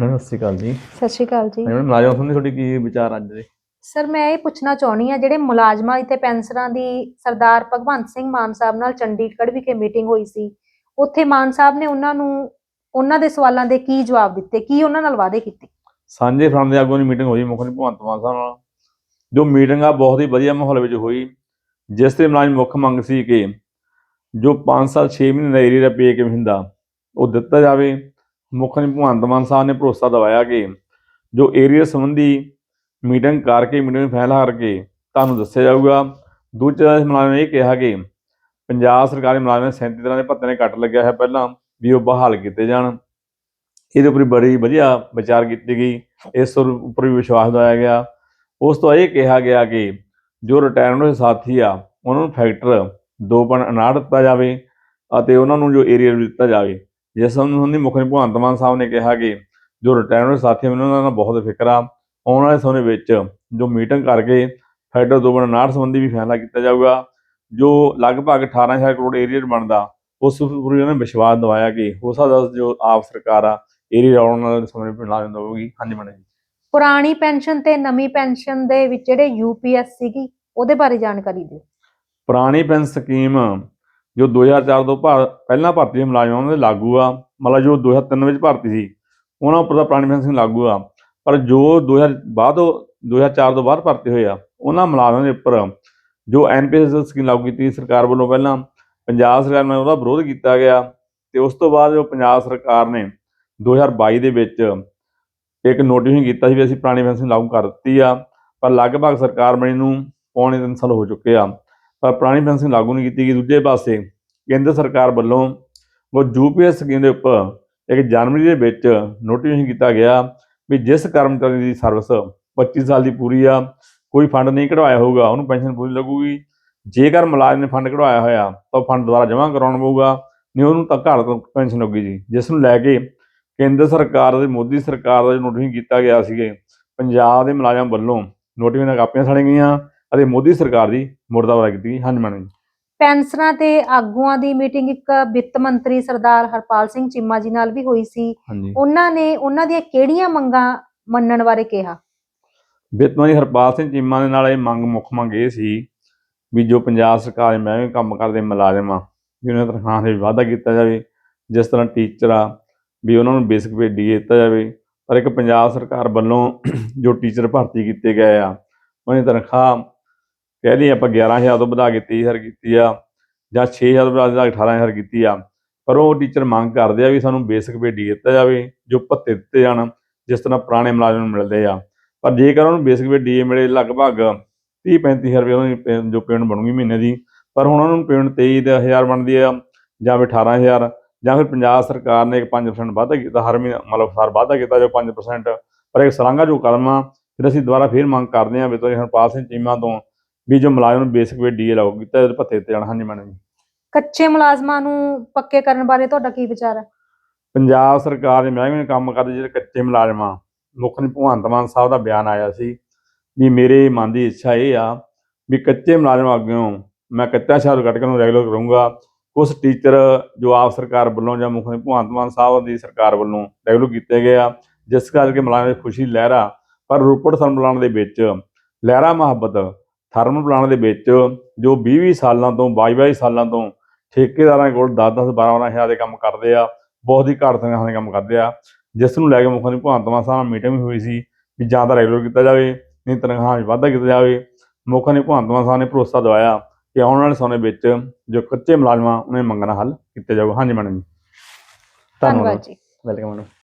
Madam ਸਤਿ ਸ਼੍ਰੀ ਅਕਾਲ ਜੀ। ਸਤਿ ਸ਼੍ਰੀ ਅਕਾਲ ਜੀ। ਮੈਡਮ ਮੁਲਾਜ਼ਮ ਸੰਬੰਧੀ ਤੁਹਾਡੀ ਕੀ ਵਿਚਾਰ ਅੱਜ ਦੇ। ਸਰ ਮੈਂ ਇਹ ਪੁੱਛਣਾ ਚਾਹਣੀ ਆ ਜਿਹੜੇ ਮੁਲਾਜ਼ਮਾਂ ਤੇ ਪੈਨਸ਼ਨਰਾਂ ਦੀ ਸਰਦਾਰ ਭਗਵੰਤ ਸਿੰਘ ਮਾਨ ਸਾਹਿਬ ਨਾਲ ਚੰਡੀਗੜ੍ਹ ਵਿਖੇ ਮੀਟਿੰਗ ਹੋਈ ਸੀ ਉੱਥੇ ਮਾਨ ਸਾਹਿਬ ਨੇ ਉਹਨਾਂ ਨੂੰ ਉਹਨਾਂ ਦੇ ਸਵਾਲਾਂ ਦੇ ਕੀ ਜਵਾਬ ਦਿੱਤੇ? ਕੀ ਉਹਨਾਂ ਨਾਲ ਵਾਅਦੇ ਕੀਤੇ? ਸਾਂਝੇ ਫਰੰਟ ਦੇ ਆਗੂਆਂ ਦੀ ਮੀਟਿੰਗ ਹੋਈ ਮੁੱਖ ਮੰਤਰੀ ਭਗਵੰਤ ਮਾਨ ਸਾਹਿਬ ਨਾਲ। ਜੋ ਮੀਟਿੰਗ ਆ ਬਹੁਤ ਹੀ ਵਧੀਆ ਮਾਹੌਲ ਵਿੱਚ ਹੋਈ। ਜਿਸ ਤੇ ਮੁਲਾਜ਼ਮ ਮੁੱਖ ਮੰਗ ਸੀ ਕਿ ਜੋ 5 ਸਾਲ 6 ਮਹੀਨੇ ਦਾ ਏਰੀਆ ਦਾ ਪੇ ਕਿਵੇਂ ਹੁੰਦਾ ਉਹ ਦਿੱਤਾ ਜਾਵੇ। ਮੁੱਖ ਮੰਤਰੀ ਭਗਵੰਤ ਮਾਨ ਸਾਹਿਬ ਨੇ ਭਰੋਸਾ ਦਿਵਾਇਆ ਕਿ ਜੋ ਏਰੀਆ ਸੰਬੰਧੀ ਮੀਟਿੰਗ ਕਰਕੇ ਮੀਟਿੰਗ ਨੂੰ ਫੈਸਲਾ ਕਰਕੇ ਤੁਹਾਨੂੰ ਦੱਸਿਆ ਜਾਊਗਾ। ਦੂਜਾ ਮੁਲਾਜ਼ਮ ਨੇ ਇਹ ਕਿਹਾ ਕਿ ਪੰਜਾਬ ਸਰਕਾਰੀ ਮੁਲਾਜ਼ਮਾਂ ਦੇ 37 ਤਰ੍ਹਾਂ ਦੇ ਭੱਤੇ ਨੇ ਕੱਟ ਲੱਗਿਆ ਹੈ ਪਹਿਲਾਂ ਵੀ ਉਹ ਬਹਾਲ ਕੀਤੇ ਜਾਣ। ਇਹਦੇ ਉੱਪਰ ਬੜੀ ਵਧੀਆ ਵਿਚਾਰ ਕੀਤੀ ਗਈ। ਇਸ ਉੱਪਰ ਵੀ ਵਿਸ਼ਵਾਸ ਦਿਵਾਇਆ ਗਿਆ। ਉਸ ਤੋਂ ਇਹ ਕਿਹਾ ਗਿਆ ਕਿ ਜੋ ਰਿਟਾਇਰਮੈਂਟ ਦੇ ਸਾਥੀ ਆ, ਉਹਨਾਂ ਨੂੰ ਫੈਕਟਰ 2.59 ਦਿੱਤਾ ਜਾਵੇ ਅਤੇ ਉਹਨਾਂ ਨੂੰ ਜੋ ਏਰੀਆ ਦਿੱਤਾ ਜਾਵੇ ਜਿਸ ਸੰਬੰਧੀ ਮੁੱਖ ਭਗਵੰਤ ਮਾਨ ਸਾਹਿਬ ਨੇ ਕਿਹਾ ਕਿ ਜੋ ਰਿਟਾਇਰਮੈਂਟ ਦੇ ਸਾਥੀ ਮੈਨੂੰ ਉਹਨਾਂ ਦਾ ਬਹੁਤ ਫਿਕਰ ਆ। ਆਉਣ ਵਾਲੇ ਸਮੇਂ ਵਿੱਚ ਜੋ ਮੀਟਿੰਗ ਕਰਕੇ ਫੈਕਟਰ 2.59 ਸੰਬੰਧੀ ਵੀ ਫੈਸਲਾ ਕੀਤਾ ਜਾਊਗਾ ਜੋ ਲਗਭਗ 18000 ਕਰੋੜ ਏਰੀਆ ਬਣਦਾ ਉਸ ਉੱਪਰ ਵੀ ਉਹਨਾਂ ਨੇ ਵਿਸ਼ਵਾਸ ਦਿਵਾਇਆ ਕਿ ਹੋ ਸਕਦਾ ਜੋ ਆਪ ਸਰਕਾਰ ਆ ਏਰੀਆ ਆਉਣ ਵਾਲੇ ਸਮੇਂ ਵਿੱਚ ਲਾ ਦਿੰਦਾ ਹੋਊਗੀ। ਹਾਂਜੀ ਮੈਡਮ ਜੀ। ਪੁਰਾਣੀ ਪੈਨਸ਼ਨ ਤੇ ਨਵੀਂ ਪੈਨਸ਼ਨ ਦੇ ਵਿੱਚ ਜਿਹੜੇ ਯੂਪੀਐਸ ਸੀਗੀ ਉਹਦੇ ਬਾਰੇ ਜਾਣਕਾਰੀ ਦਿਓ। ਪੁਰਾਣੀ ਪੈਨਸ਼ਨ ਸਕੀਮ ਜੋ 2004 ਤੋਂ ਭਾ- ਪਹਿਲਾਂ ਭਰਤੀ ਹੋਏ ਮੁਲਾਜ਼ਮਾਂ, ਉਹਨਾਂ ਦੇ ਲਾਗੂ ਆ। ਮਤਲਬ ਜੋ 2003 ਵਿੱਚ ਭਰਤੀ ਸੀ, ਉਹਨਾਂ ਉੱਪਰ ਤਾਂ ਪੁਰਾਣੀ ਪੈਨਸ਼ਨ ਲਾਗੂ ਆ। ਪਰ ਜੋ 2000 ਬਾਅਦ 2004 ਤੋਂ ਬਾਅਦ ਭਰਤੀ ਹੋਏ ਆ, ਉਹਨਾਂ ਮੁਲਾਜ਼ਮਾਂ ਦੇ ਉੱਪਰ ਜੋ ਐਨਪੀਐਸ ਸਕੀਮ ਲਾਗੂ ਕੀਤੀ ਸਰਕਾਰ ਵੱਲੋਂ ਪਹਿਲਾਂ, ਪੰਜਾਬ ਸਰਕਾਰ ਨੇ ਉਹਦਾ ਵਿਰੋਧ ਕੀਤਾ ਗਿਆ ਤੇ ਉਸ ਤੋਂ ਬਾਅਦ ਜੋ ਪੰਜਾਬ ਸਰਕਾਰ ਨੇ 2022 ਦੇ ਵਿੱਚ ਇੱਕ ਨੋਟੀਫਿਕੇਸ਼ਨ ਕੀਤਾ ਸੀ ਵੀ ਅਸੀਂ ਪੁਰਾਣੀ ਪੈਨਸ਼ਨ ਲਾਗੂ ਕਰ ਦਿੱਤੀ ਆ, ਪਰ ਲਗਭਗ ਸਰਕਾਰ ਬਣੀ ਨੂੰ ਪੌਣੇ ਤਿੰਨ ਸਾਲ ਹੋ ਚੁੱਕੇ ਆ। ਪੁਰਾਣੀ ਪੈਨਸ਼ਨ ਲਾਗੂ ਨਹੀਂ ਕੀਤੀ ਗਈ। ਦੂਜੇ ਪਾਸੇ ਕੇਂਦਰ ਸਰਕਾਰ ਵੱਲੋਂ ਉਹ ਯੂਪੀਐਸ ਸਕੀਮ ਦੇ ਉੱਪਰ ਇੱਕ ਜਨਵਰੀ ਦੇ ਵਿੱਚ ਨੋਟੀਫਿਕੇਸ਼ਨ ਕੀਤਾ ਗਿਆ ਵੀ ਜਿਸ ਕਰਮਚਾਰੀ ਦੀ ਸਰਵਿਸ 25 ਸਾਲ ਦੀ ਪੂਰੀ ਆ, ਕੋਈ ਫੰਡ ਨਹੀਂ ਕਢਵਾਇਆ ਹੋਊਗਾ, ਉਹਨੂੰ ਪੈਨਸ਼ਨ ਪੂਰੀ ਲੱਗੂਗੀ। ਜੇਕਰ ਮੁਲਾਜ਼ਮ ਨੇ ਫੰਡ ਕਢਵਾਇਆ ਹੋਇਆ, ਤਾਂ ਫੰਡ ਦੁਬਾਰਾ ਜਮ੍ਹਾਂ ਕਰਾਉਣਾ ਪਊਗਾ। ਨਹੀਂ, ਉਹਨੂੰ ਤਾਂ ਘਰ ਤੋਂ ਪੈਨਸ਼ਨ ਲੱਗੂਗੀ ਜੀ। ਜਿਸ ਨੂੰ ਲੈ ਕੇ ਕੇਂਦਰ ਸਰਕਾਰ ਦੇ ਮੋਦੀ ਸਰਕਾਰ ਦਾ ਨੋਟੀਫਿਕੇਸ਼ਨ ਕੀਤਾ ਗਿਆ ਸੀਗੇ, ਪੰਜਾਬ ਦੇ ਮੁਲਾਜ਼ਮ ਵੱਲੋਂ ਨੋਟੀਫਿਕੇਸ਼ਨ ਕਾਪੀਆਂ ਸਾੜੀਆਂ ਗਈਆਂ। ਅਤੇ ਮੋਦੀ ਸਰਕਾਰ ਦੀ ਮੁਰਦਾਬਾਦ ਕੀਤੀ ਗਈ ਹਾਂਜੀ ਮੈਡਮ ਜੀ। ਪੈਨਸ਼ਨਰਾਂ ਤੇ ਆਗੂਆਂ ਦੀ ਮੀਟਿੰਗ ਇੱਕ ਵਿੱਤ ਮੰਤਰੀ ਸਰਦਾਰ ਹਰਪਾਲ ਸਿੰਘ ਚੀਮਾ ਜੀ ਨਾਲ ਵੀ ਹੋਈ ਸੀ। ਹਾਂਜੀ। ਉਹਨਾਂ ਨੇ ਉਹਨਾਂ ਦੀਆਂ ਕਿਹੜੀਆਂ ਮੰਗਾਂ ਮੰਨਣ ਬਾਰੇ ਕਿਹਾ? ਵਿੱਤ ਮੰਤਰੀ ਹਰਪਾਲ ਸਿੰਘ ਚੀਮਾ ਦੇ ਨਾਲ ਇਹ ਮੰਗ ਮੁੱਖ ਮੰਗ ਇਹ ਸੀ ਵੀ ਜੋ ਪੰਜਾਬ ਸਰਕਾਰ ਦੇ ਮਹਿਕਮੇ ਕੰਮ ਕਰਦੇ ਮੁਲਾਜ਼ਮ ਆ ਵੀ ਉਹਨਾਂ ਦੀ ਤਨਖਾਹ ਦੇ ਵਾਧਾ ਕੀਤਾ ਜਾਵੇ ਜਿਸ ਤਰ੍ਹਾਂ ਟੀਚਰ ਆ ਵੀ ਉਹਨਾਂ ਨੂੰ ਬੇਸਿਕ ਪੇ ਡੀ ਦਿੱਤਾ ਜਾਵੇ। ਪਰ ਇੱਕ ਪੰਜਾਬ ਸਰਕਾਰ ਵੱਲੋਂ ਜੋ ਟੀਚਰ ਭਰਤੀ ਕੀਤੇ ਗਏ ਆ ਉਹਨਾਂ ਦੀ ਤਨਖਾਹ ਕਹਿ ਲਈ ਆਪਾਂ 11000 ਤੋਂ ਵਧਾ ਕੇ 23000 ਕੀਤੀ ਆ, ਜਾਂ 6000 ਤੋਂ ਵਧਾ ਕੇ 18000 ਕੀਤੀ ਆ। ਪਰ ਉਹ ਟੀਚਰ ਮੰਗ ਕਰਦੇ ਆ ਵੀ ਸਾਨੂੰ ਬੇਸਿਕ ਪੇ ਦਿੱਤਾ ਜਾਵੇ, ਜੋ ਭੱਤੇ ਦਿੱਤੇ ਜਾਣ, ਜਿਸ ਤਰ੍ਹਾਂ ਪੁਰਾਣੇ ਮੁਲਾਜ਼ਮ ਨੂੰ ਮਿਲਦੇ ਆ। ਪਰ ਜੇਕਰ ਉਹਨੂੰ ਬੇਸਿਕ ਪੇ ਡੀ ਮਿਲੇ ਲਗਭਗ 30 35000 ਰੁਪਏ ਉਹਨਾਂ ਦੀ ਪੇ- ਜੋ ਪੇਮੈਂਟ ਬਣੂਗੀ ਮਹੀਨੇ ਦੀ, ਪਰ ਹੁਣ ਉਹਨਾਂ ਨੂੰ ਪੇਮੈਂਟ 23000 ਬਣਦੀ ਆ, ਜਾਂ ਫਿਰ 18000 ਜਾਂ ਫਿਰ ਪੰਜਾਬ ਸਰਕਾਰ ਨੇ ਇੱਕ 5% ਵਾਧਾ ਕੀਤਾ, ਹਰ ਮਹੀਨਾ ਮਤਲਬ ਹਰ ਵਾਧਾ ਕੀਤਾ, ਜੋ 5% ਪਰ ਇੱਕ ਸਲਾਂਘਾ ਜੋ ਕਦਮ ਆ ਫਿਰ ਅਸੀਂ ਦੁਬਾਰਾ ਫੇਰ ਮੰਗ ਕਰਦੇ ਹਾਂ ਵੀ ਤੁਸੀਂ ਹਰਪਾਲ ਸਿੰਘ ਚੀਮਾ ਤੋਂ ਵੀ ਜੋ ਮੁਲਾਜ਼ਮ ਨੂੰ ਬੇਸਿਕ ਪੇ ਡੀ ਲਾਗੂ ਕੀਤਾ ਇਹਦੇ ਭੱਤੇ ਤੇ ਜਾਣ। ਹਾਂਜੀ ਮੈਡਮ ਜੀ। ਕੱਚੇ ਮੁਲਾਜ਼ਮਾਂ ਨੂੰ ਪੱਕੇ ਕਰਨ ਬਾਰੇ ਤੁਹਾਡਾ ਕੀ ਵਿਚਾਰ ਹੈ? ਪੰਜਾਬ ਸਰਕਾਰ ਦੇ ਮਹਿਕਮੇ ਕੰਮ ਕਰਦੇ ਜਿਹੜੇ ਕੱਚੇ ਮੁਲਾਜ਼ਮ ਆ ਮੁੱਖ ਭਗਵੰਤ ਮਾਨ ਸਾਹਿਬ ਦਾ ਬਿਆਨ ਆਇਆ ਸੀ ਵੀ ਮੇਰੇ ਮਨ ਦੀ ਇੱਛਾ ਇਹ ਆ ਵੀ ਕੱਚੇ ਮੁਲਾਜ਼ਮ ਅੱਗਿਓਂ ਮੈਂ ਕੱਚਾ ਸ਼ਬਦ ਕੱਢ ਕੇ ਨੂੰ ਰੈਗੂਲਰ ਕਰੂੰਗਾ। ਕੁਝ ਟੀਚਰ ਜੋ ਆਪ ਸਰਕਾਰ ਵੱਲੋਂ ਜਾਂ ਮੁੱਖ ਭਗਵੰਤ ਮਾਨ ਸਾਹਿਬ ਦੀ ਸਰਕਾਰ ਵੱਲੋਂ ਰੈਗੂਲਰ ਕੀਤੇ ਗਏ ਆ ਜਿਸ ਕਰਕੇ ਮੁਲਾਜ਼ਮ ਦੀ ਖੁਸ਼ੀ ਲਹਿਰਾ ਪਰ ਰੋਪੜ ਪਲਾਂਟ ਦੇ ਵਿੱਚ ਲਹਿਰਾ ਮੁਹੱਬਤ ਥਰਮਲ ਪਲਾਂਟ ਦੇ ਵਿੱਚ ਜੋ 20-20 ਸਾਲਾਂ ਤੋਂ 22-22 ਸਾਲਾਂ ਤੋਂ ਠੇਕੇਦਾਰਾਂ ਕੋਲ 10-10 12-12 ਹਜ਼ਾਰ ਦੇ ਕੰਮ ਕਰਦੇ ਆ ਬਹੁਤ ਹੀ ਘੱਟ ਤਨਖਾਹਾਂ ਦੇ ਕੰਮ ਕਰਦੇ ਆ। ਜਿਸ ਨੂੰ ਲੈ ਕੇ ਮੁੱਖ ਮੰਤਰੀ ਭਗਵੰਤ ਮਾਨ ਸਾਹਿਬ ਨਾਲ ਮੀਟਿੰਗ ਵੀ ਹੋਈ ਸੀ ਵੀ ਜਾਂ ਤਾਂ ਰੈਗੂਲਰ ਕੀਤਾ ਜਾਵੇ ਨਹੀਂ ਤਨਖਾਹਾਂ ਵਿੱਚ ਵਾਧਾ ਕੀਤਾ ਜਾਵੇ। ਮੁੱਖ ਮੰਤਰੀ ਭਗਵੰਤ ਮਾਨ ਸਾਹਿਬ ਨੇ ਭਰੋਸਾ ਦਿਵਾਇਆ ਕਿ ਆਉਣ ਵਾਲੇ ਸਮੇਂ ਵਿੱਚ ਜੋ ਕੱਚੇ ਮੁਲਾਜ਼ਮਾਂ ਉਹਨਾਂ ਦੀ ਮੰਗਾਂ ਦਾ ਹੱਲ ਕੀਤਾ ਜਾਊਗਾ ਹਾਂਜੀ ਮੈਡਮ ਜੀ। ਧੰਨਵਾਦ। ਜੀ। Welcome madam.